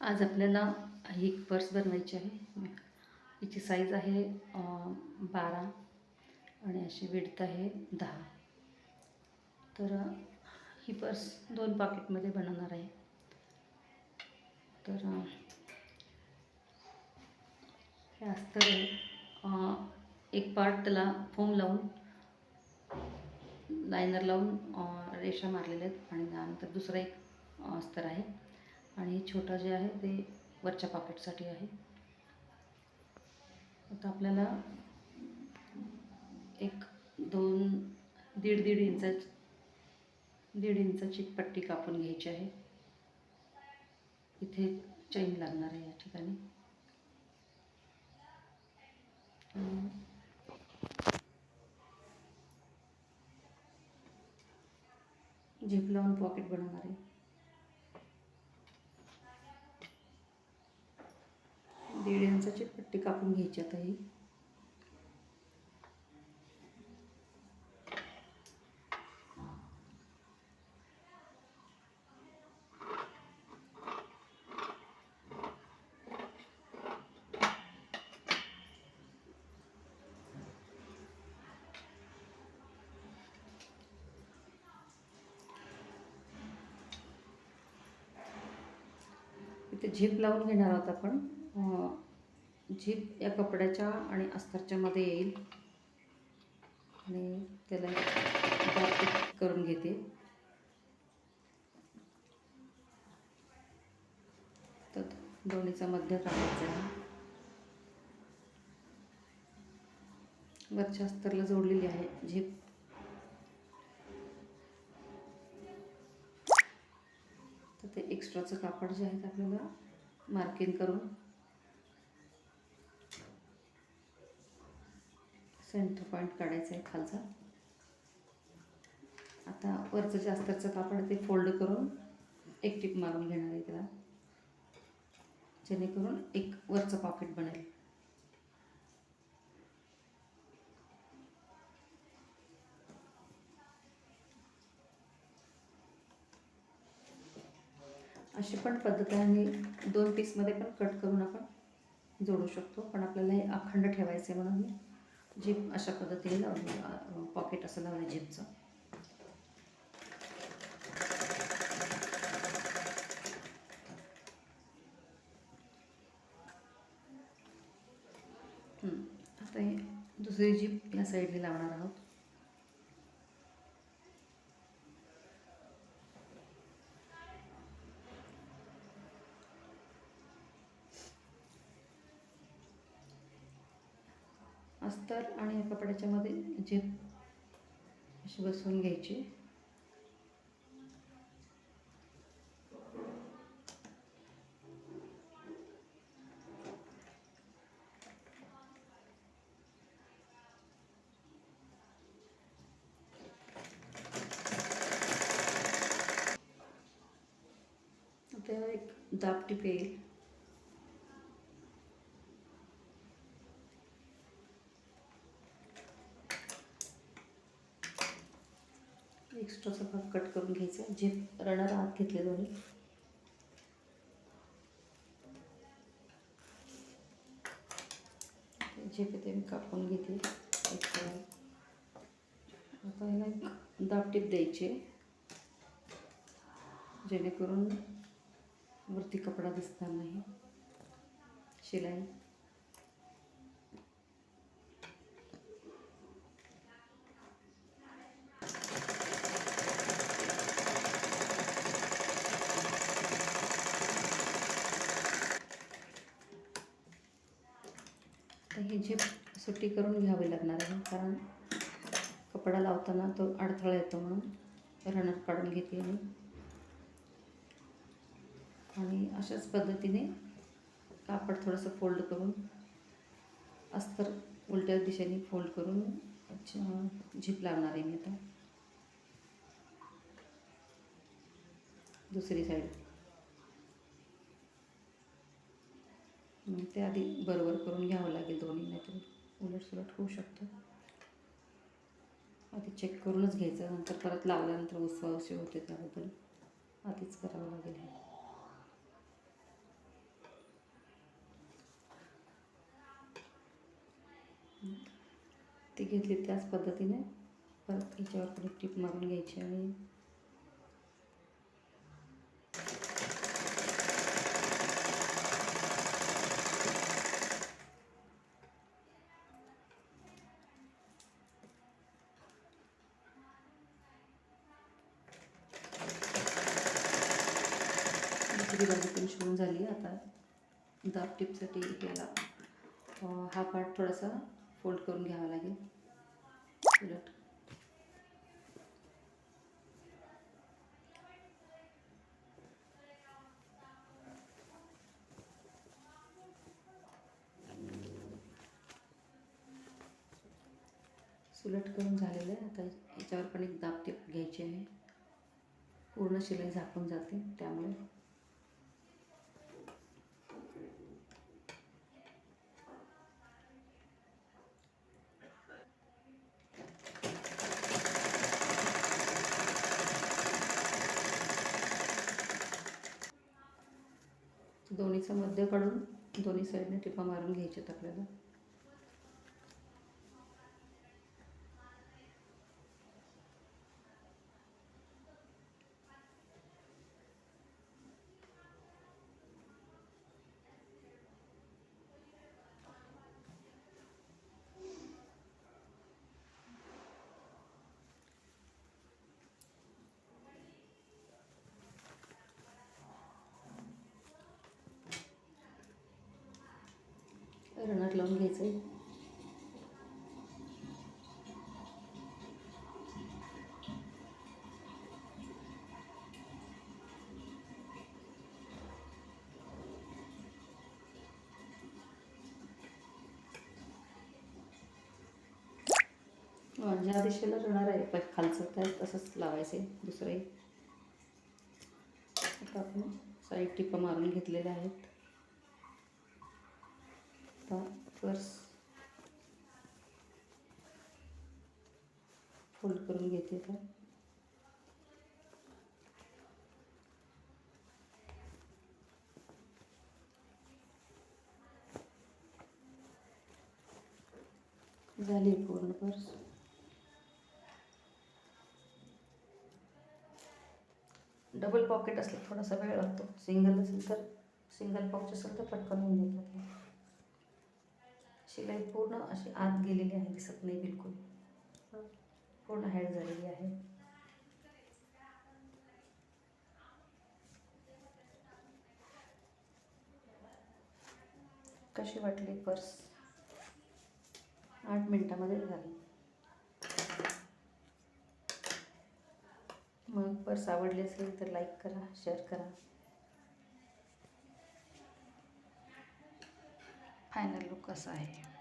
आज आपल्याला ही एक पर्स बनवायची आहे. हिची साईज आहे बारा आणि अशी विडत आहे दहा. तर ही पर्स दोन पाकिटमध्ये बनवणार आहे. तर हे अस्तर एक पार्ट त्याला फोम लावून लायनर लावून रेषा मारलेल्या आहेत आणि त्यानंतर दुसरं एक अस्तर आहे. आणि हे छोटं जे आहे ते वरच्या पॉकेटसाठी आहे. आता आपल्याला एक दोन दीड दीड इंच दीड इंचाची पट्टी कापून घ्यायची आहे. इथे चैन लागणार आहे या ठिकाणी. झेप झिप लावून पॉकेट बनवणार आहे. दीड पट्टी कापून घ्यायची आता ही. इथे झीप लावून घेणार आहोत आपण. झीप या कपड्याच्या आणि अस्तरच्या मध्ये येईल. आणि त्याला बारीक करून घेते. तर दोन्हीचा मध्य काढायचा आहे. वरच्या अस्तरला जोडलेली आहे झीप. तर ते एक्स्ट्राचं कापड जे आहे ते आपल्याला मार्किंग करून सेंटर पॉईंट काढायचा आहे खालचा. आता वरचं जास्तचं कापड ते फोल्ड करून एक टिप मारून घेणार आहे त्याला. जेणेकरून एक वरचं पॉकेट बनेल. अशी पण पद्धत आहे आणि दोन पीसमध्ये पण कट करून आपण जोडू शकतो. पण आपल्याला हे अखंड ठेवायचं आहे म्हणून. जीप अशा पद्धतीने लावली पॉकेट असं लावलं जीपचं. आता हे दुसरी जीप या साईडने लावणार आहोत. अस्तर आणि या कपड्याच्या मध्ये जीप अशी बसवून घ्यायची. आता एक दाब टिप येईल एक्स्ट्राचा भाग कट करून घ्यायचं. जे रनर आत घेतले दोन्ही. झेप ते मी कापून घेते. एक आता ह्याला एक दाब द्यायचे. जेणेकरून वरती कपडा दिसणार नाही. शिलाई. तर ही झीप सुट्टी करून घ्यावी लागणार आहे कारण कपडा लावताना तो अडथळा येतो म्हणून रनर काढून घेते मी. आणि अशाच पद्धतीने कापड थोडंसं फोल्ड करून अस्तर उलट्या दिशेने फोल्ड करून अच्छा, लावणार आहे मी आता. दुसरी साईड. मग ते आधी बरोबर करून घ्यावं लागेल दोन्ही मॅचमध्ये उलट सुलट होऊ शकतं. आधी चेक करूनच घ्यायचं नंतर परत लावल्यानंतर उसवाउशी होते त्याबद्दल आधीच करावं लागेल हे. ती घेतली त्याच पद्धतीने परत हिच्यावर थोडी टीप मारून घ्यायची आणि दुसरी बाजू पण शिवून झाली आता दाब टिपसाठी आपल्याला हा पार्ट थोडासा फोल्ड करून घ्यावा लागेल. उलट. सुलट करून झालेलं आहे. आता याच्यावर पण एक दाब टिप घ्यायची आहे. पूर्ण शिलाई झाकून जाते त्यामुळे. दोन्हीचं मध्य काढून दोन्ही साईडने टिपा मारून घ्यायच्यात आपल्याला रनर लावून घ्यायचं. आहे ज्या दिशेला रणार आहे पण खालचं त्या तसंच लावायचं आहे दुसरंही आता आपण साईड टिपा मारून घेतलेल्या आहेत. आता पर्स फोल्ड करून घेते तर. झाली पूर्ण पर्स डबल पॉकेट असलं थोडासा वेळ लागतो. सिंगल असेल तर सिंगल पॉकेट असेल तर पटकन होऊन जातं शिलाई पूर्ण अशी आत गेलेली आहे दिसत नाही बिलकुल. पूर्ण हॅड झालेली आहे. कशी वाटली पर्स? आठ मिनटामध्ये झाली. मग पर्स आवडली असेल तर लाईक करा शेअर करा. फायनल लुक कसा आहे.